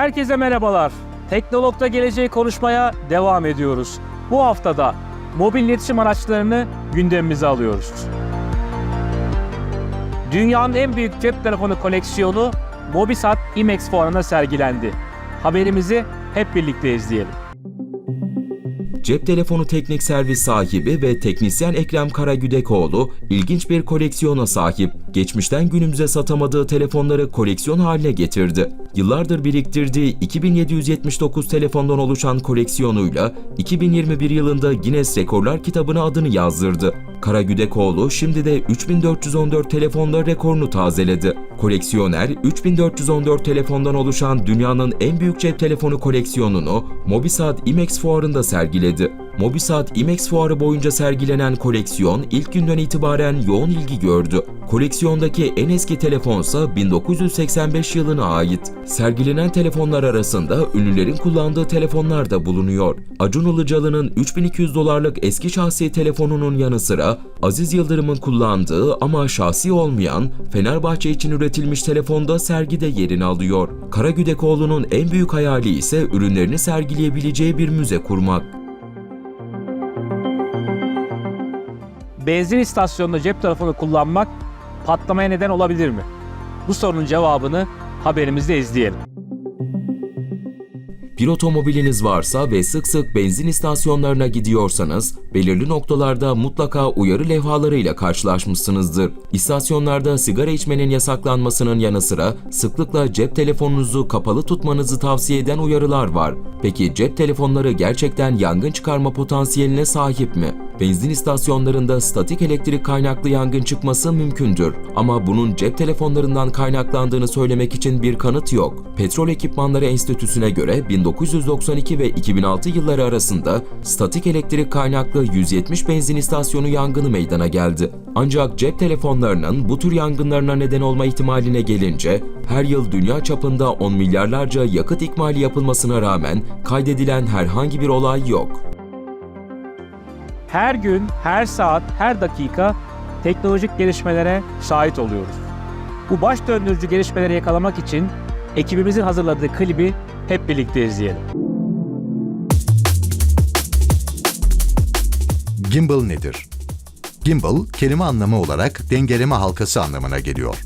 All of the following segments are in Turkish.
Herkese merhabalar. Teknolog'da geleceği konuşmaya devam ediyoruz. Bu haftada mobil iletişim araçlarını gündemimize alıyoruz. Dünyanın en büyük cep telefonu koleksiyonu Mobisat IMEX fuarında sergilendi. Haberimizi hep birlikte izleyelim. Cep telefonu teknik servis sahibi ve teknisyen Ekrem Karagüdekoğlu ilginç bir koleksiyona sahip. Geçmişten günümüze satamadığı telefonları koleksiyon haline getirdi. Yıllardır biriktirdiği 2779 telefondan oluşan koleksiyonuyla 2021 yılında Guinness Rekorlar kitabına adını yazdırdı. Karagüdekoğlu şimdi de 3414 telefonla rekorunu tazeledi. Koleksiyoner 3414 telefondan oluşan dünyanın en büyük cep telefonu koleksiyonunu Mobisat IMEX fuarında sergiledi. Mobisat IMEX fuarı boyunca sergilenen koleksiyon ilk günden itibaren yoğun ilgi gördü. Koleksiyondaki en eski telefonsa 1985 yılına ait. Sergilenen telefonlar arasında ünlülerin kullandığı telefonlar da bulunuyor. Acun Ilıcalı'nın 3200 dolarlık eski şahsi telefonunun yanı sıra Aziz Yıldırım'ın kullandığı ama şahsi olmayan Fenerbahçe için üretilmiş telefonda sergide yerini alıyor. Karagüdekoğlu'nun en büyük hayali ise ürünlerini sergileyebileceği bir müze kurmak. Benzin istasyonunda cep telefonu kullanmak patlamaya neden olabilir mi? Bu sorunun cevabını haberimizde izleyelim. Bir otomobiliniz varsa ve sık sık benzin istasyonlarına gidiyorsanız, belirli noktalarda mutlaka uyarı levhalarıyla karşılaşmışsınızdır. İstasyonlarda sigara içmenin yasaklanmasının yanı sıra sıklıkla cep telefonunuzu kapalı tutmanızı tavsiye eden uyarılar var. Peki cep telefonları gerçekten yangın çıkarma potansiyeline sahip mi? Benzin istasyonlarında statik elektrik kaynaklı yangın çıkması mümkündür. Ama bunun cep telefonlarından kaynaklandığını söylemek için bir kanıt yok. Petrol Ekipmanları Enstitüsü'ne göre 1992 ve 2006 yılları arasında statik elektrik kaynaklı 170 benzin istasyonu yangını meydana geldi. Ancak cep telefonlarının bu tür yangınlarına neden olma ihtimaline gelince her yıl dünya çapında 10 milyarlarca yakıt ikmali yapılmasına rağmen kaydedilen herhangi bir olay yok. Her gün, her saat, her dakika teknolojik gelişmelere şahit oluyoruz. Bu baş döndürücü gelişmeleri yakalamak için ekibimizin hazırladığı klibi hep birlikte izleyelim. Gimbal nedir? Gimbal, kelime anlamı olarak dengeleme halkası anlamına geliyor.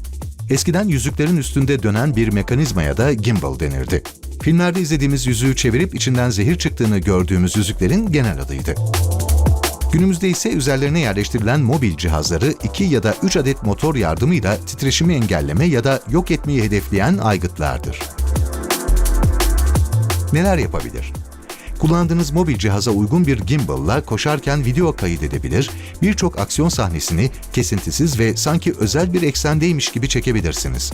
Eskiden yüzüklerin üstünde dönen bir mekanizmaya da gimbal denirdi. Filmlerde izlediğimiz yüzüğü çevirip içinden zehir çıktığını gördüğümüz yüzüklerin genel adıydı. Günümüzde ise üzerlerine yerleştirilen mobil cihazları 2 ya da 3 adet motor yardımıyla titreşimi engelleme ya da yok etmeyi hedefleyen aygıtlardır. Neler yapabilir? Kullandığınız mobil cihaza uygun bir gimbal'la koşarken video kaydedebilir, birçok aksiyon sahnesini kesintisiz ve sanki özel bir eksendeymiş gibi çekebilirsiniz.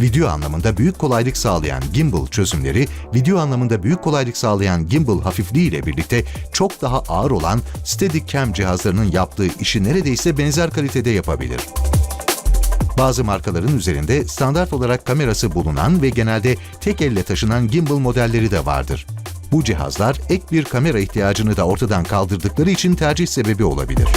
Video anlamında büyük kolaylık sağlayan gimbal çözümleri, video anlamında büyük kolaylık sağlayan gimbal hafifliği ile birlikte çok daha ağır olan Steadicam cihazlarının yaptığı işi neredeyse benzer kalitede yapabilir. Bazı markaların üzerinde standart olarak kamerası bulunan ve genelde tek elle taşınan gimbal modelleri de vardır. Bu cihazlar ek bir kamera ihtiyacını da ortadan kaldırdıkları için tercih sebebi olabilir.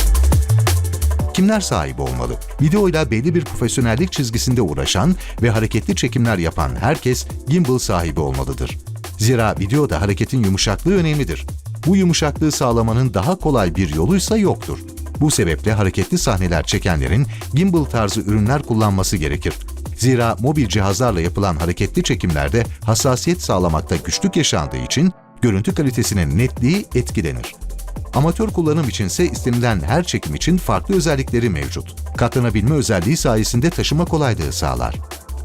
Kimler sahip olmalı? Videoyla belli bir profesyonellik çizgisinde uğraşan ve hareketli çekimler yapan herkes gimbal sahibi olmalıdır. Zira videoda hareketin yumuşaklığı önemlidir. Bu yumuşaklığı sağlamanın daha kolay bir yoluysa yoktur. Bu sebeple hareketli sahneler çekenlerin gimbal tarzı ürünler kullanması gerekir. Zira mobil cihazlarla yapılan hareketli çekimlerde hassasiyet sağlamakta güçlük yaşandığı için görüntü kalitesinin netliği etkilenir. Amatör kullanım içinse istenilen her çekim için farklı özellikleri mevcut. Katlanabilme özelliği sayesinde taşıma kolaylığı sağlar.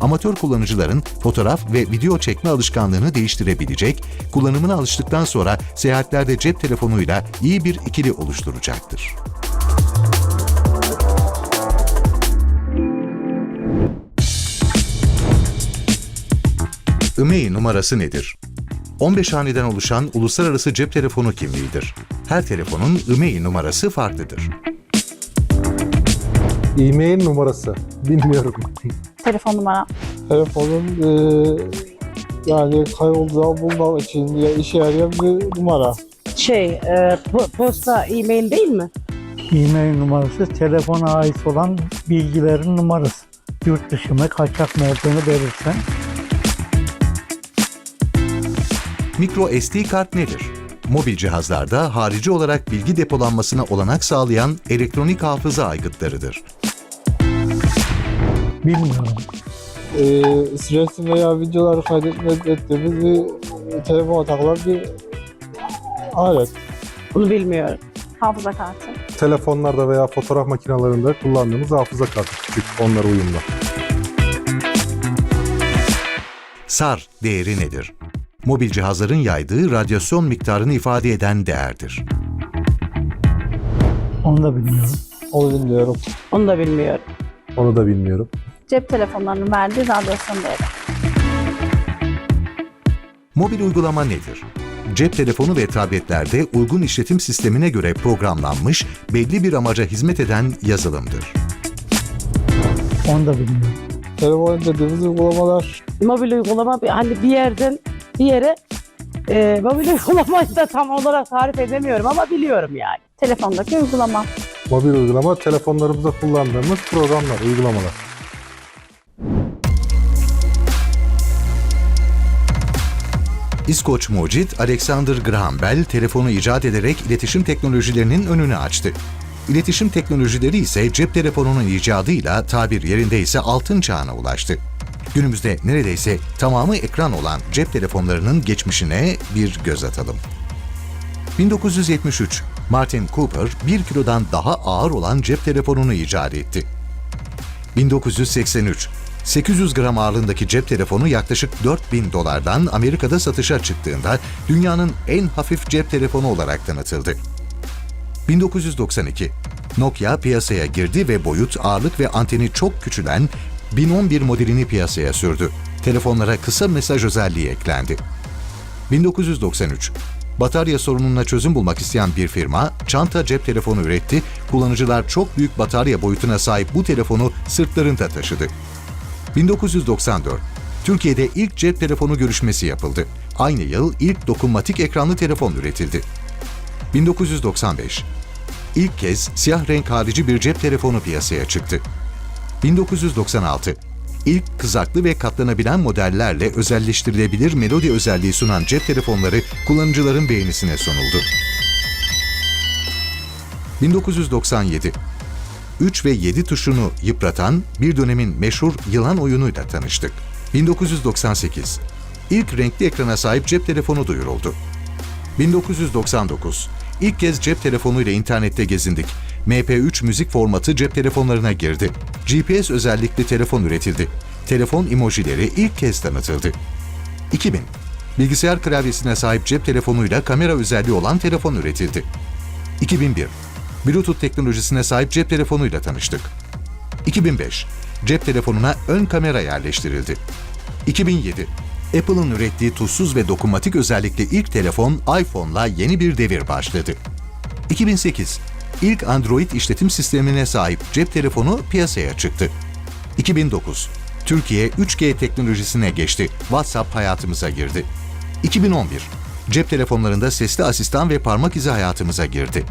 Amatör kullanıcıların fotoğraf ve video çekme alışkanlığını değiştirebilecek, kullanımına alıştıktan sonra seyahatlerde cep telefonuyla iyi bir ikili oluşturacaktır. IMEI numarası nedir? 15 haneden oluşan uluslararası cep telefonu kimliğidir. Her telefonun IMEI numarası farklıdır. E-mail numarası. Bilmiyorum. Telefon numara. Telefonun eee, yani kaybolduğu bulmam için ya işe yarayan bir numara. Şey, e, po- posta e-mail değil mi? E-mail numarası telefona ait olan bilgilerin numarası. Yurt dışı mı kaçak mı olduğunu belirten Micro SD kart nedir? Mobil cihazlarda harici olarak bilgi depolanmasına olanak sağlayan elektronik hafıza aygıtlarıdır. Bilmiyorum. Ee, resim veya videoları kaydetmek ettiğimiz bir e, telefona takılan bir alet. Bunu bilmiyorum. Hafıza kartı. telefonlarda veya fotoğraf makinelerinde kullandığımız hafıza kartı küçük onlar uyumlu. SAR değeri nedir? Mobil cihazların yaydığı radyasyon miktarını ifade eden değerdir. Onu da bilmiyorum. Onu bilmiyorum. Onu da bilmiyorum. Onu da bilmiyorum. Cep telefonlarının verdiği radyasyon değeri. Mobil uygulama nedir? Cep telefonu ve tabletlerde uygun işletim sistemine göre programlanmış, belli bir amaca hizmet eden yazılımdır. Onu da bilmiyorum. Telefon dediğimiz uygulamalar Mobil uygulama bir, hani bir yerden bir yere e, mobil uygulamayı da tam olarak tarif edemiyorum ama biliyorum yani. Telefondaki uygulama. Mobil uygulama telefonlarımızda kullandığımız programlar, uygulamalar. İskoç mucit Alexander Graham Bell telefonu icat ederek iletişim teknolojilerinin önünü açtı. İletişim teknolojileri ise cep telefonunun icadıyla tabir yerinde ise altın çağına ulaştı. Günümüzde neredeyse tamamı ekran olan cep telefonlarının geçmişine bir göz atalım. 1973, Martin Cooper 1 kilodan daha ağır olan cep telefonunu icat etti. 1983, 800 gram ağırlığındaki cep telefonu yaklaşık 4000 dolardan Amerika'da satışa çıktığında dünyanın en hafif cep telefonu olarak tanıtıldı. 1992, Nokia piyasaya girdi ve boyut, ağırlık ve anteni çok küçülen 1011 modelini piyasaya sürdü. Telefonlara kısa mesaj özelliği eklendi. 1993. Batarya sorununa çözüm bulmak isteyen bir firma, çanta cep telefonu üretti. Kullanıcılar çok büyük batarya boyutuna sahip bu telefonu sırtlarında taşıdı. 1994. Türkiye'de ilk cep telefonu görüşmesi yapıldı. Aynı yıl ilk dokunmatik ekranlı telefon üretildi. 1995. İlk kez siyah renk harici bir cep telefonu piyasaya çıktı. 1996. İlk kızaklı ve katlanabilen modellerle özelleştirilebilir melodi özelliği sunan cep telefonları kullanıcıların beğenisine sunuldu. 1997. 3 ve 7 tuşunu yıpratan bir dönemin meşhur yılan oyunuyla tanıştık. 1998. İlk renkli ekrana sahip cep telefonu duyuruldu. 1999. İlk kez cep telefonuyla internette gezindik. MP3 müzik formatı cep telefonlarına girdi. GPS özellikli telefon üretildi. Telefon emojileri ilk kez tanıtıldı. 2000. Bilgisayar klavyesine sahip cep telefonuyla kamera özelliği olan telefon üretildi. 2001. Bluetooth teknolojisine sahip cep telefonuyla tanıştık. 2005. Cep telefonuna ön kamera yerleştirildi. 2007. Apple'ın ürettiği tuzsuz ve dokunmatik özellikli ilk telefon iPhone'la yeni bir devir başladı. 2008. İlk Android işletim sistemine sahip cep telefonu piyasaya çıktı. 2009. Türkiye 3G teknolojisine geçti. WhatsApp hayatımıza girdi. 2011. Cep telefonlarında sesli asistan ve parmak izi hayatımıza girdi.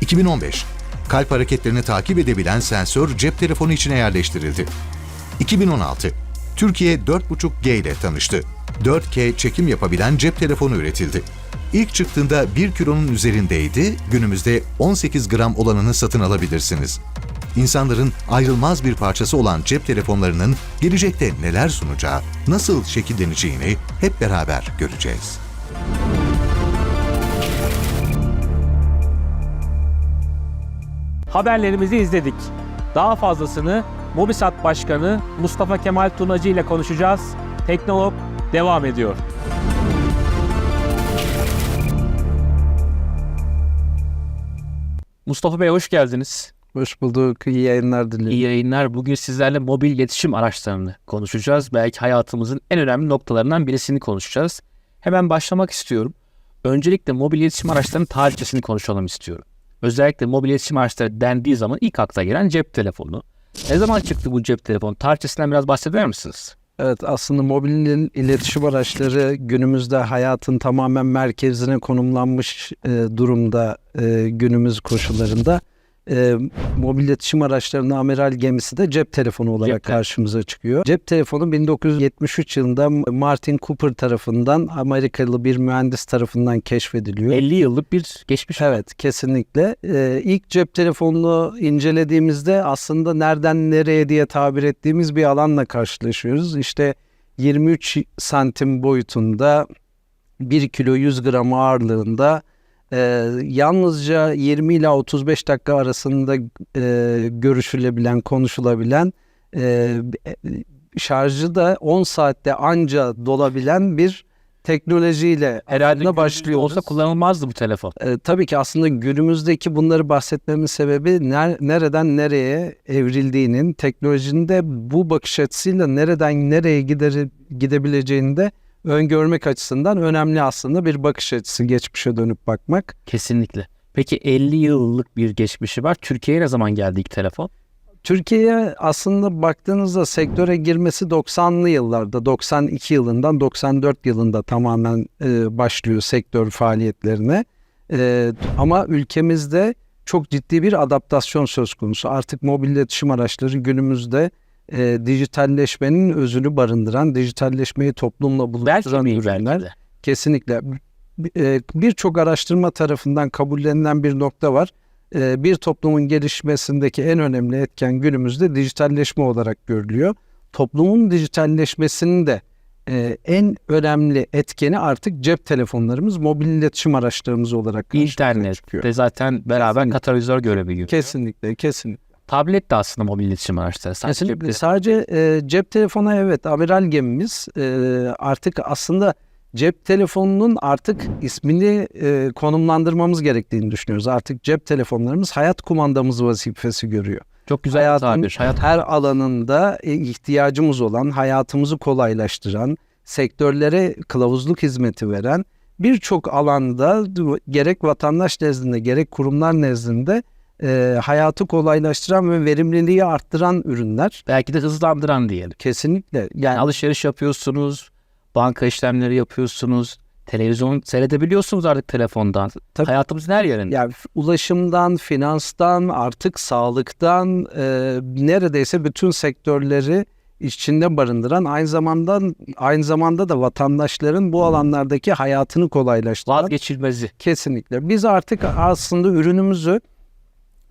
2015. Kalp hareketlerini takip edebilen sensör cep telefonu içine yerleştirildi. 2016. Türkiye 4.5G ile tanıştı. 4K çekim yapabilen cep telefonu üretildi. İlk çıktığında 1 kilonun üzerindeydi, günümüzde 18 gram olanını satın alabilirsiniz. İnsanların ayrılmaz bir parçası olan cep telefonlarının gelecekte neler sunacağı, nasıl şekilleneceğini hep beraber göreceğiz. Haberlerimizi izledik. Daha fazlasını Mobisat Başkanı Mustafa Kemal Turnacı ile konuşacağız. Teknolog devam ediyor. Mustafa Bey hoş geldiniz. Hoş bulduk. İyi yayınlar dilerim. İyi yayınlar. Bugün sizlerle mobil iletişim araçlarını konuşacağız. Belki hayatımızın en önemli noktalarından birisini konuşacağız. Hemen başlamak istiyorum. Öncelikle mobil iletişim araçlarının tarihçesini konuşalım istiyorum. Özellikle mobil iletişim araçları dendiği zaman ilk akla gelen cep telefonu. Ne zaman çıktı bu cep telefonu? Tarihçesinden biraz bahseder misiniz? Evet aslında mobil iletişim araçları günümüzde hayatın tamamen merkezine konumlanmış e, durumda e, günümüz koşullarında. E, mobil iletişim araçlarının amiral gemisi de cep telefonu olarak Cep karşımıza çıkıyor. Cep telefonu 1973 yılında Martin Cooper tarafından Amerikalı bir mühendis tarafından keşfediliyor. 50 yıllık bir geçmiş. Evet kesinlikle. Ee, ilk cep telefonunu incelediğimizde aslında nereden nereye diye tabir ettiğimiz bir alanla karşılaşıyoruz. İşte 23 santim boyutunda 1 kilo 100 gram ağırlığında e, yalnızca 20 ila 35 dakika arasında e, görüşülebilen, konuşulabilen e, şarjı da 10 saatte anca dolabilen bir teknolojiyle Herhalde başlıyoruz. olsa kullanılmazdı bu telefon. E, tabii ki aslında günümüzdeki bunları bahsetmemin sebebi ner- nereden nereye evrildiğinin, teknolojinin de bu bakış açısıyla nereden nereye gider gidebileceğini de öngörmek açısından önemli aslında bir bakış açısı geçmişe dönüp bakmak. Kesinlikle. Peki 50 yıllık bir geçmişi var. Türkiye'ye ne zaman geldi ilk telefon? Türkiye'ye aslında baktığınızda sektöre girmesi 90'lı yıllarda, 92 yılından 94 yılında tamamen e, başlıyor sektör faaliyetlerine. E, ama ülkemizde çok ciddi bir adaptasyon söz konusu. Artık mobil iletişim araçları günümüzde e, dijitalleşmenin özünü barındıran, dijitalleşmeyi toplumla Belki buluşturan mi ürünler. belki de. Kesinlikle. E, Birçok araştırma tarafından kabullenilen bir nokta var. E, Bir toplumun gelişmesindeki en önemli etken günümüzde dijitalleşme olarak görülüyor. Toplumun dijitalleşmesinin de e, en önemli etkeni artık cep telefonlarımız, mobil iletişim araçlarımız olarak İnternet çıkıyor. de zaten beraber Kesinlikle. katalizör görevi görüyor. Kesinlikle, kesinlikle. Tablet de aslında mobil iletişim araçları. Sadece Kesinlikle. cep Sadece e, cep telefonu evet amiral gemimiz e, artık aslında cep telefonunun artık ismini e, konumlandırmamız gerektiğini düşünüyoruz. Artık cep telefonlarımız hayat kumandamız vazifesi görüyor. Çok güzel Hayatın tabir. Hayat her alanında ihtiyacımız olan, hayatımızı kolaylaştıran, sektörlere kılavuzluk hizmeti veren birçok alanda gerek vatandaş nezdinde gerek kurumlar nezdinde e, hayatı kolaylaştıran ve verimliliği arttıran ürünler. belki de hızlandıran diyelim. Kesinlikle. Yani alışveriş yapıyorsunuz, banka işlemleri yapıyorsunuz, televizyon seyredebiliyorsunuz artık telefondan. Tabii. Hayatımızın her yerinde. yani ulaşımdan, finanstan, artık sağlıktan e, neredeyse bütün sektörleri içinde barındıran aynı zamanda aynı zamanda da vatandaşların bu alanlardaki hayatını kolaylaştıran Vazgeçilmezi. Kesinlikle. Biz artık aslında ürünümüzü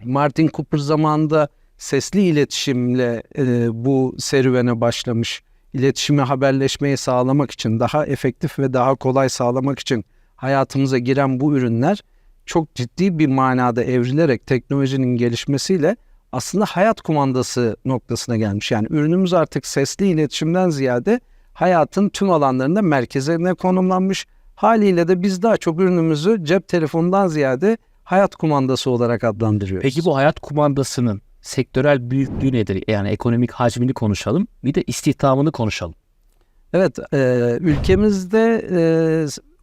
Martin Cooper zamanında sesli iletişimle e, bu serüvene başlamış. İletişimi, haberleşmeyi sağlamak için, daha efektif ve daha kolay sağlamak için hayatımıza giren bu ürünler çok ciddi bir manada evrilerek teknolojinin gelişmesiyle aslında hayat kumandası noktasına gelmiş. Yani ürünümüz artık sesli iletişimden ziyade hayatın tüm alanlarında merkezine konumlanmış. Haliyle de biz daha çok ürünümüzü cep telefonundan ziyade hayat kumandası olarak adlandırıyoruz. Peki bu hayat kumandasının sektörel büyüklüğü nedir? Yani ekonomik hacmini konuşalım. Bir de istihdamını konuşalım. Evet, e, ülkemizde e,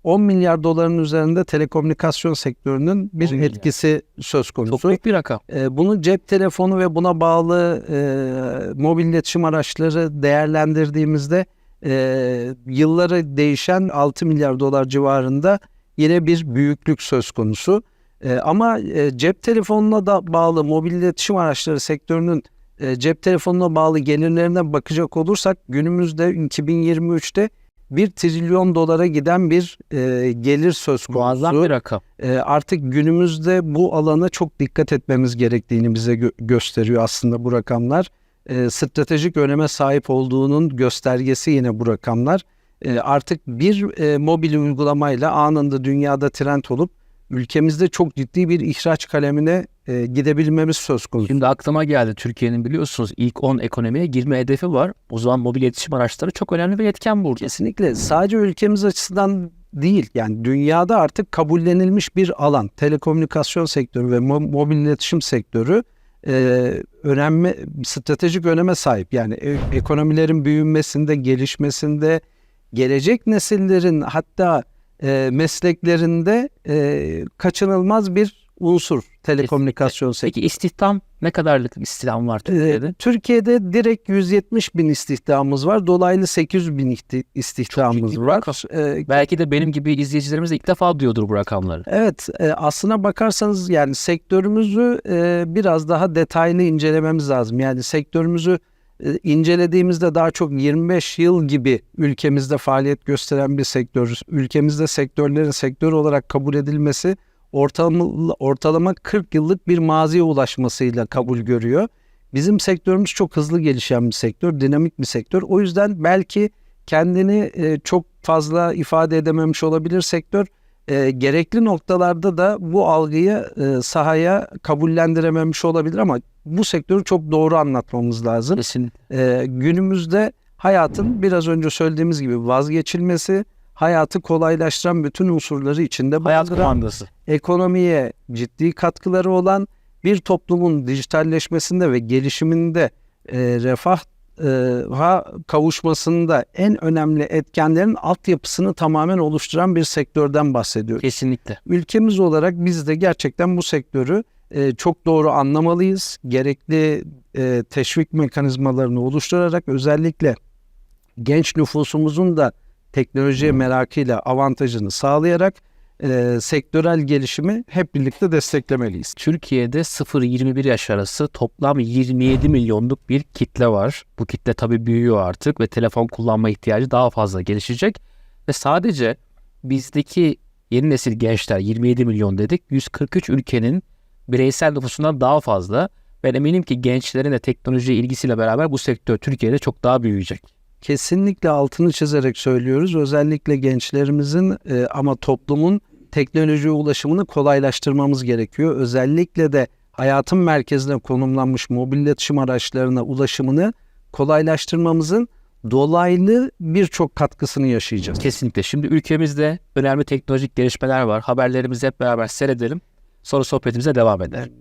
10 milyar doların üzerinde telekomünikasyon sektörünün bir 10 milyar. etkisi söz Çok konusu. büyük bir rakam. E, bunu cep telefonu ve buna bağlı e, mobil iletişim araçları değerlendirdiğimizde e, yılları değişen 6 milyar dolar civarında yine bir büyüklük söz konusu. E, ama e, cep telefonuna da bağlı mobil iletişim araçları sektörünün e, cep telefonuna bağlı gelirlerine bakacak olursak günümüzde 2023'te 1 trilyon dolara giden bir e, gelir söz Muazzam konusu. bir rakam. E, artık günümüzde bu alana çok dikkat etmemiz gerektiğini bize gö- gösteriyor aslında bu rakamlar. E, stratejik öneme sahip olduğunun göstergesi yine bu rakamlar. E, artık bir e, mobil uygulamayla anında dünyada trend olup ülkemizde çok ciddi bir ihraç kalemine e, gidebilmemiz söz konusu. Şimdi aklıma geldi Türkiye'nin biliyorsunuz ilk 10 ekonomiye girme hedefi var. O zaman mobil iletişim araçları çok önemli bir etken burada. Kesinlikle sadece ülkemiz açısından değil yani dünyada artık kabullenilmiş bir alan. Telekomünikasyon sektörü ve mo- mobil iletişim sektörü e, önemli stratejik öneme sahip. Yani e- ekonomilerin büyümesinde, gelişmesinde, gelecek nesillerin hatta e, mesleklerinde e, kaçınılmaz bir unsur telekomünikasyon sektörü. Peki istihdam ne kadarlık istihdam var Türkiye'de? Ee, Türkiye'de direkt 170 bin istihdamımız var. Dolaylı 800 bin istihdamımız bir var. Ee, Belki de benim gibi izleyicilerimiz de ilk defa duyuyordur bu rakamları. Evet, e, aslına bakarsanız yani sektörümüzü e, biraz daha detaylı incelememiz lazım. Yani sektörümüzü e, incelediğimizde daha çok 25 yıl gibi ülkemizde faaliyet gösteren bir sektör. Ülkemizde sektörlerin sektör olarak kabul edilmesi ortalama, ortalama 40 yıllık bir maziye ulaşmasıyla kabul görüyor. Bizim sektörümüz çok hızlı gelişen bir sektör, dinamik bir sektör. O yüzden belki kendini e, çok fazla ifade edememiş olabilir sektör e, gerekli noktalarda da bu algıyı e, sahaya kabullendirememiş olabilir ama bu sektörü çok doğru anlatmamız lazım. Kesin. E, günümüzde hayatın biraz önce söylediğimiz gibi vazgeçilmesi, hayatı kolaylaştıran bütün unsurları içinde Hayat kumandası. ekonomiye ciddi katkıları olan bir toplumun dijitalleşmesinde ve gelişiminde e, refah ha kavuşmasında en önemli etkenlerin altyapısını tamamen oluşturan bir sektörden bahsediyoruz. Kesinlikle. Ülkemiz olarak biz de gerçekten bu sektörü e, çok doğru anlamalıyız. Gerekli e, teşvik mekanizmalarını oluşturarak özellikle genç nüfusumuzun da teknolojiye merakıyla avantajını sağlayarak e, sektörel gelişimi hep birlikte desteklemeliyiz. Türkiye'de 0-21 yaş arası toplam 27 milyonluk bir kitle var. Bu kitle tabii büyüyor artık ve telefon kullanma ihtiyacı daha fazla gelişecek. Ve sadece bizdeki yeni nesil gençler 27 milyon dedik. 143 ülkenin bireysel nüfusundan daha fazla. Ben eminim ki gençlerin de teknolojiye ilgisiyle beraber bu sektör Türkiye'de çok daha büyüyecek. Kesinlikle altını çizerek söylüyoruz. Özellikle gençlerimizin e, ama toplumun teknolojiye ulaşımını kolaylaştırmamız gerekiyor. Özellikle de hayatın merkezine konumlanmış mobil iletişim araçlarına ulaşımını kolaylaştırmamızın dolaylı birçok katkısını yaşayacağız. Kesinlikle. Şimdi ülkemizde önemli teknolojik gelişmeler var. Haberlerimizi hep beraber seyredelim. Sonra sohbetimize devam edelim.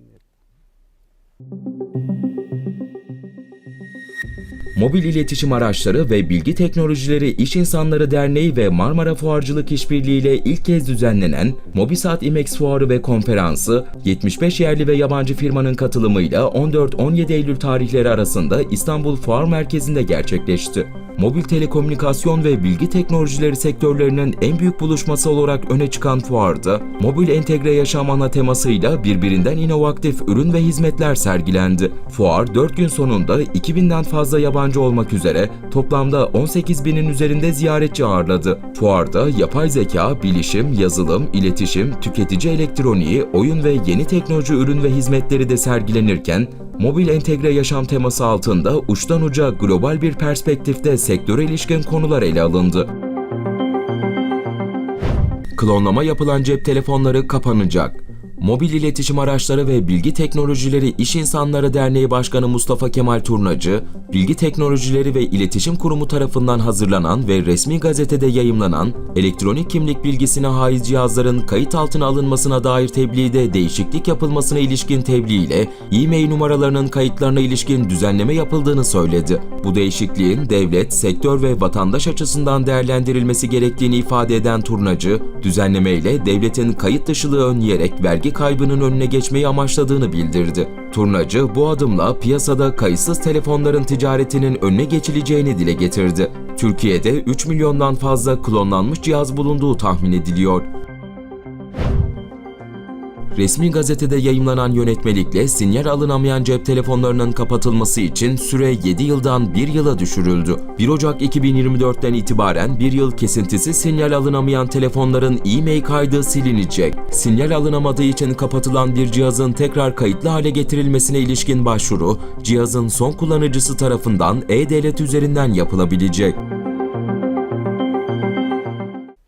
Mobil İletişim Araçları ve Bilgi Teknolojileri İş İnsanları Derneği ve Marmara Fuarcılık İşbirliği ile ilk kez düzenlenen Mobisat IMEX Fuarı ve Konferansı 75 yerli ve yabancı firmanın katılımıyla 14-17 Eylül tarihleri arasında İstanbul Fuar Merkezi'nde gerçekleşti. Mobil telekomünikasyon ve bilgi teknolojileri sektörlerinin en büyük buluşması olarak öne çıkan fuarda, mobil entegre yaşam ana temasıyla birbirinden inovatif ürün ve hizmetler sergilendi. Fuar 4 gün sonunda 2000'den fazla yabancı olmak üzere toplamda 18 binin üzerinde ziyaretçi ağırladı. Fuarda yapay zeka, bilişim, yazılım, iletişim, tüketici elektroniği, oyun ve yeni teknoloji ürün ve hizmetleri de sergilenirken, mobil entegre yaşam teması altında uçtan uca global bir perspektifte sektöre ilişkin konular ele alındı. Klonlama yapılan cep telefonları kapanacak. Mobil İletişim Araçları ve Bilgi Teknolojileri İş İnsanları Derneği Başkanı Mustafa Kemal Turnacı, Bilgi Teknolojileri ve İletişim Kurumu tarafından hazırlanan ve resmi gazetede yayımlanan elektronik kimlik bilgisine haiz cihazların kayıt altına alınmasına dair tebliğde değişiklik yapılmasına ilişkin tebliğ ile e-mail numaralarının kayıtlarına ilişkin düzenleme yapıldığını söyledi. Bu değişikliğin devlet, sektör ve vatandaş açısından değerlendirilmesi gerektiğini ifade eden Turnacı, düzenleme ile devletin kayıt dışılığı önleyerek vergi kaybının önüne geçmeyi amaçladığını bildirdi. Turnacı bu adımla piyasada kayıtsız telefonların ticaretinin önüne geçileceğini dile getirdi. Türkiye'de 3 milyondan fazla klonlanmış cihaz bulunduğu tahmin ediliyor. Resmi gazetede yayımlanan yönetmelikle sinyal alınamayan cep telefonlarının kapatılması için süre 7 yıldan 1 yıla düşürüldü. 1 Ocak 2024'ten itibaren 1 yıl kesintisiz sinyal alınamayan telefonların e-mail kaydı silinecek. Sinyal alınamadığı için kapatılan bir cihazın tekrar kayıtlı hale getirilmesine ilişkin başvuru, cihazın son kullanıcısı tarafından e-devlet üzerinden yapılabilecek.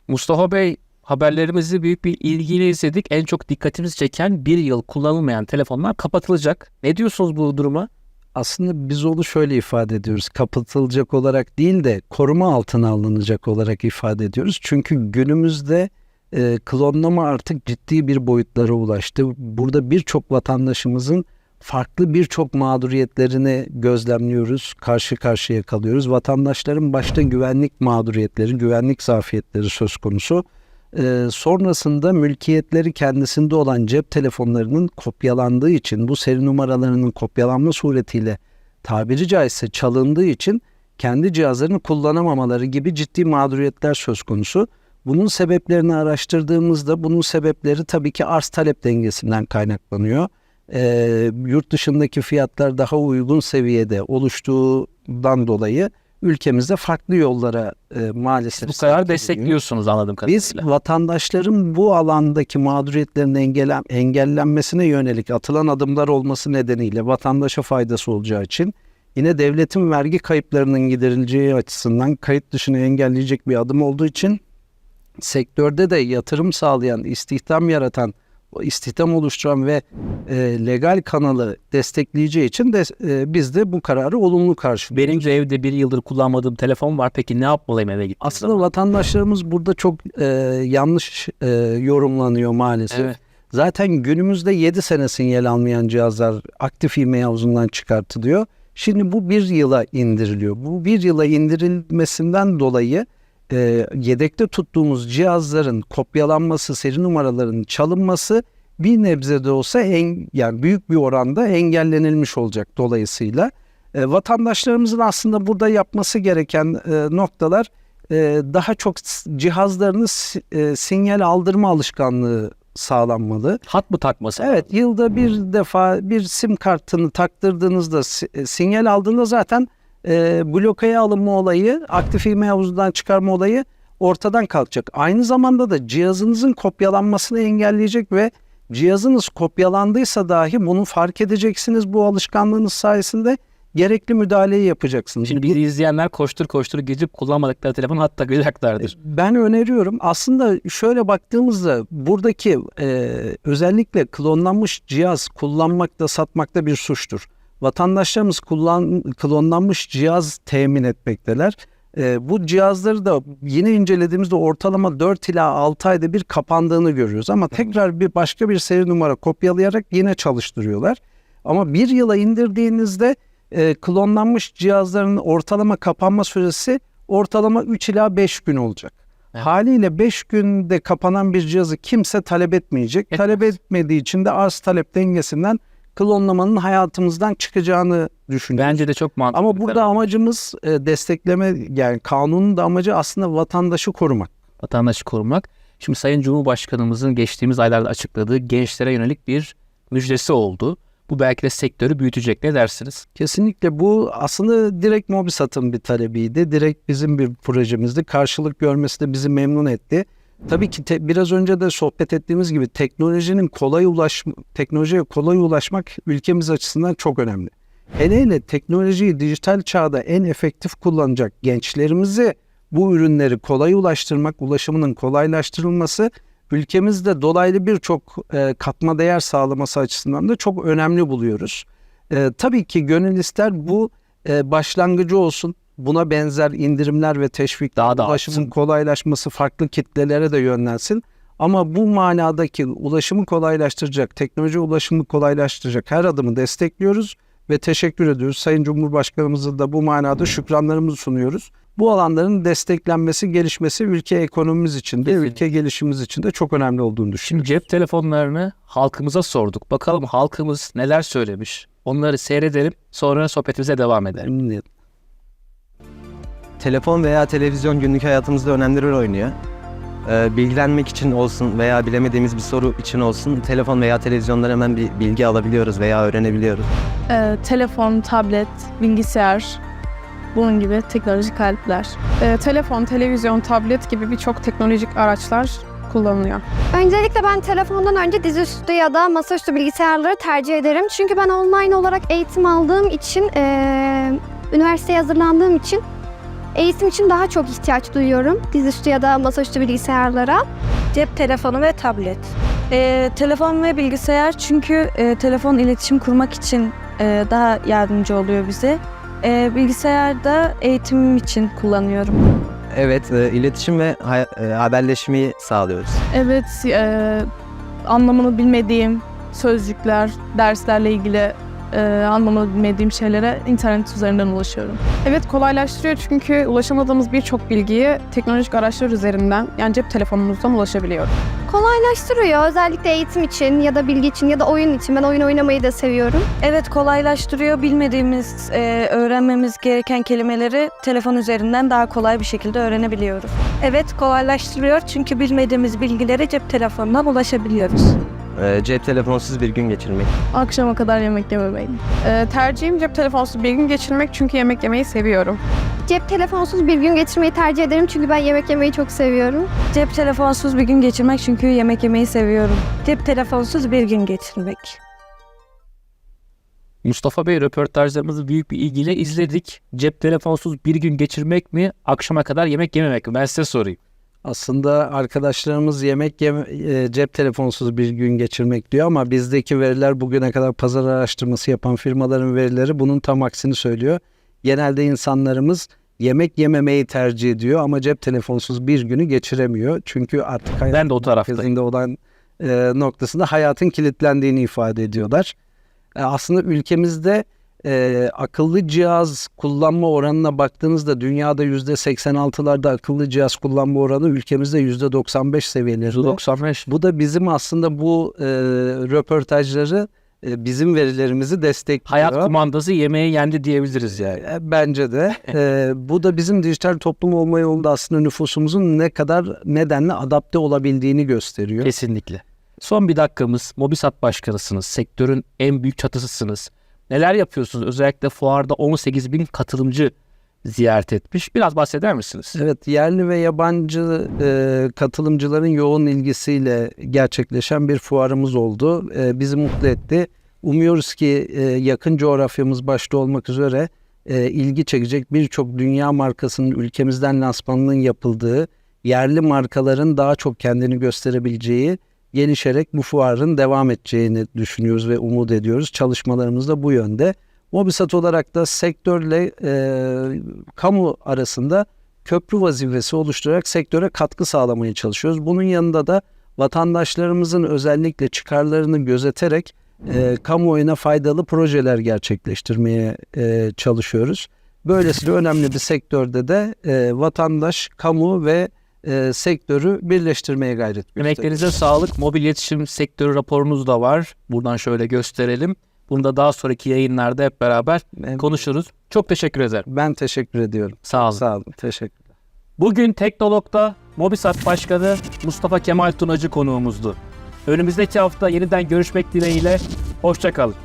Mustafa Bey haberlerimizi büyük bir ilgiyle izledik. En çok dikkatimizi çeken bir yıl kullanılmayan telefonlar kapatılacak. Ne diyorsunuz bu duruma? Aslında biz onu şöyle ifade ediyoruz. Kapatılacak olarak değil de koruma altına alınacak olarak ifade ediyoruz. Çünkü günümüzde e, klonlama artık ciddi bir boyutlara ulaştı. Burada birçok vatandaşımızın farklı birçok mağduriyetlerini gözlemliyoruz, karşı karşıya kalıyoruz. Vatandaşların başta güvenlik mağduriyetleri, güvenlik zafiyetleri söz konusu. Ee, sonrasında mülkiyetleri kendisinde olan cep telefonlarının kopyalandığı için bu seri numaralarının kopyalanma suretiyle tabiri caizse çalındığı için kendi cihazlarını kullanamamaları gibi ciddi mağduriyetler söz konusu. Bunun sebeplerini araştırdığımızda bunun sebepleri tabii ki arz talep dengesinden kaynaklanıyor. Ee, yurt dışındaki fiyatlar daha uygun seviyede oluştuğundan dolayı ülkemizde farklı yollara e, maalesef Bu ediliyor. destekliyorsunuz anladığım Biz kadarıyla. vatandaşların bu alandaki mağduriyetlerin engellen, engellenmesine yönelik atılan adımlar olması nedeniyle vatandaşa faydası olacağı için yine devletin vergi kayıplarının giderileceği açısından kayıt dışını engelleyecek bir adım olduğu için sektörde de yatırım sağlayan, istihdam yaratan, istihdam oluşturan ve e, legal kanalı destekleyeceği için de e, biz de bu kararı olumlu karşılıyoruz. Benim de evde bir yıldır kullanmadığım telefon var. Peki ne yapmalıyım eve gittiğim Aslında vatandaşlarımız burada çok e, yanlış e, yorumlanıyor maalesef. Evet. Zaten günümüzde 7 sene sinyal almayan cihazlar aktif e havuzundan çıkartılıyor. Şimdi bu bir yıla indiriliyor. Bu bir yıla indirilmesinden dolayı e, yedekte tuttuğumuz cihazların kopyalanması, seri numaralarının çalınması bir nebze de olsa en, yani büyük bir oranda engellenilmiş olacak dolayısıyla. E, vatandaşlarımızın aslında burada yapması gereken e, noktalar e, daha çok cihazlarını e, sinyal aldırma alışkanlığı sağlanmalı. Hat mı takması? Evet yılda bir defa bir sim kartını taktırdığınızda e, sinyal aldığında zaten e, blokaya alınma olayı, aktif ilme havuzundan çıkarma olayı ortadan kalkacak. Aynı zamanda da cihazınızın kopyalanmasını engelleyecek ve cihazınız kopyalandıysa dahi bunu fark edeceksiniz bu alışkanlığınız sayesinde gerekli müdahaleyi yapacaksınız. Şimdi bizi izleyenler koştur koştur gidip kullanmadıkları telefonu hat takacaklardır. Ben öneriyorum. Aslında şöyle baktığımızda buradaki e, özellikle klonlanmış cihaz kullanmakta, satmakta bir suçtur. Vatandaşlarımız kullan, klonlanmış cihaz temin etmekteler. E, bu cihazları da yine incelediğimizde ortalama 4 ila 6 ayda bir kapandığını görüyoruz. Ama tekrar bir başka bir seri numara kopyalayarak yine çalıştırıyorlar. Ama bir yıla indirdiğinizde e, klonlanmış cihazların ortalama kapanma süresi ortalama 3 ila 5 gün olacak. Evet. Haliyle 5 günde kapanan bir cihazı kimse talep etmeyecek. Etmez. Talep etmediği için de arz talep dengesinden klonlamanın hayatımızdan çıkacağını düşünüyoruz. Bence de çok mantıklı. Ama burada karar. amacımız e, destekleme yani kanunun da amacı aslında vatandaşı korumak. vatandaşı korumak. Şimdi Sayın Cumhurbaşkanımızın geçtiğimiz aylarda açıkladığı gençlere yönelik bir müjdesi oldu. Bu belki de sektörü büyütecek. Ne dersiniz? Kesinlikle bu aslında direkt Mobisat'ın bir talebiydi. Direkt bizim bir projemizdi. Karşılık görmesi de bizi memnun etti. Tabii ki te- biraz önce de sohbet ettiğimiz gibi teknolojinin kolay ulaş teknolojiye kolay ulaşmak ülkemiz açısından çok önemli. Hele hele teknolojiyi dijital çağda en efektif kullanacak gençlerimizi bu ürünleri kolay ulaştırmak, ulaşımının kolaylaştırılması ülkemizde dolaylı birçok e, katma değer sağlaması açısından da çok önemli buluyoruz. E, tabii ki gönül ister bu e, başlangıcı olsun. Buna benzer indirimler ve teşvik Daha da ulaşımın artsın. kolaylaşması farklı kitlelere de yönlensin. Ama bu manadaki ulaşımı kolaylaştıracak, teknoloji ulaşımı kolaylaştıracak her adımı destekliyoruz ve teşekkür ediyoruz. Sayın Cumhurbaşkanımıza da bu manada şükranlarımızı sunuyoruz. Bu alanların desteklenmesi, gelişmesi ülke ekonomimiz için de, Kesinlikle. ülke gelişimimiz için de çok önemli olduğunu Şimdi düşünüyorum. cep telefonlarını halkımıza sorduk. Bakalım halkımız neler söylemiş. Onları seyredelim. Sonra sohbetimize devam edelim. Memnuniyetle. Telefon veya televizyon günlük hayatımızda önemli rol oynuyor. Ee, bilgilenmek için olsun veya bilemediğimiz bir soru için olsun telefon veya televizyondan hemen bir bilgi alabiliyoruz veya öğrenebiliyoruz. Ee, telefon, tablet, bilgisayar, bunun gibi teknolojik aletler. Ee, telefon, televizyon, tablet gibi birçok teknolojik araçlar kullanılıyor. Öncelikle ben telefondan önce dizüstü ya da masaüstü bilgisayarları tercih ederim. Çünkü ben online olarak eğitim aldığım için, eee üniversiteye hazırlandığım için eğitim için daha çok ihtiyaç duyuyorum. Dizüstü ya da masaüstü bilgisayarlara. Cep telefonu ve tablet. Ee, telefon ve bilgisayar çünkü e, telefon iletişim kurmak için e, daha yardımcı oluyor bize. E, bilgisayarda eğitimim için kullanıyorum. Evet, e, iletişim ve hay- e, haberleşmeyi sağlıyoruz. Evet, e, anlamını bilmediğim sözcükler, derslerle ilgili e, anlamadığım şeylere internet üzerinden ulaşıyorum. Evet kolaylaştırıyor çünkü ulaşamadığımız birçok bilgiyi teknolojik araçlar üzerinden yani cep telefonumuzdan ulaşabiliyoruz. Kolaylaştırıyor özellikle eğitim için ya da bilgi için ya da oyun için. Ben oyun oynamayı da seviyorum. Evet kolaylaştırıyor. Bilmediğimiz, e, öğrenmemiz gereken kelimeleri telefon üzerinden daha kolay bir şekilde öğrenebiliyoruz. Evet kolaylaştırıyor çünkü bilmediğimiz bilgileri cep telefonundan ulaşabiliyoruz. Ee, cep telefonsuz bir gün geçirmek. Akşama kadar yemek yememeyi. Ee, tercihim cep telefonsuz bir gün geçirmek çünkü yemek yemeyi seviyorum. Cep telefonsuz bir gün geçirmeyi tercih ederim çünkü ben yemek yemeyi çok seviyorum. Cep telefonsuz bir gün geçirmek çünkü yemek yemeyi seviyorum. Cep telefonsuz bir gün geçirmek. Mustafa Bey röportajlarımızı büyük bir ilgiyle izledik. Cep telefonsuz bir gün geçirmek mi, akşama kadar yemek yememek mi? Ben size sorayım. Aslında arkadaşlarımız yemek yeme, e, cep telefonsuz bir gün geçirmek diyor ama bizdeki veriler bugüne kadar pazar araştırması yapan firmaların verileri bunun tam aksini söylüyor. Genelde insanlarımız yemek yememeyi tercih ediyor ama cep telefonsuz bir günü geçiremiyor. Çünkü artık hayat Ben de o taraftayım. olan e, noktasında hayatın kilitlendiğini ifade ediyorlar. E, aslında ülkemizde e, akıllı cihaz kullanma oranına baktığınızda dünyada %86'larda akıllı cihaz kullanma oranı ülkemizde %95 seviyelerinde. 95. Bu da bizim aslında bu e, röportajları e, bizim verilerimizi destekliyor. Hayat kumandası yemeği yendi diyebiliriz yani. E, Bence de. E, bu da bizim dijital toplum olma yolunda aslında nüfusumuzun ne kadar nedenle adapte olabildiğini gösteriyor. Kesinlikle. Son bir dakikamız. Mobisat başkanısınız. Sektörün en büyük çatısısınız. Neler yapıyorsunuz? Özellikle fuarda 18 bin katılımcı ziyaret etmiş. Biraz bahseder misiniz? Evet, yerli ve yabancı e, katılımcıların yoğun ilgisiyle gerçekleşen bir fuarımız oldu. E, bizi mutlu etti. Umuyoruz ki e, yakın coğrafyamız başta olmak üzere e, ilgi çekecek birçok dünya markasının ülkemizden lansmanının yapıldığı, yerli markaların daha çok kendini gösterebileceği, gelişerek bu fuarın devam edeceğini düşünüyoruz ve umut ediyoruz. Çalışmalarımız da bu yönde. Mobisat olarak da sektörle e, kamu arasında köprü vazifesi oluşturarak sektöre katkı sağlamaya çalışıyoruz. Bunun yanında da vatandaşlarımızın özellikle çıkarlarını gözeterek e, kamuoyuna faydalı projeler gerçekleştirmeye e, çalışıyoruz. Böylesine önemli bir sektörde de e, vatandaş, kamu ve e, sektörü birleştirmeye gayret gösteriyoruz. Emeklerinize sağlık. Mobil iletişim sektörü raporunuz da var. Buradan şöyle gösterelim. Bunu da daha sonraki yayınlarda hep beraber Ben- konuşuruz. Çok teşekkür ederim. Ben teşekkür ediyorum. Sağ olun. Sağ olun. Teşekkür. Bugün Teknolog'da Mobisat Başkanı Mustafa Kemal Tunacı konuğumuzdu. Önümüzdeki hafta yeniden görüşmek dileğiyle. Hoşçakalın.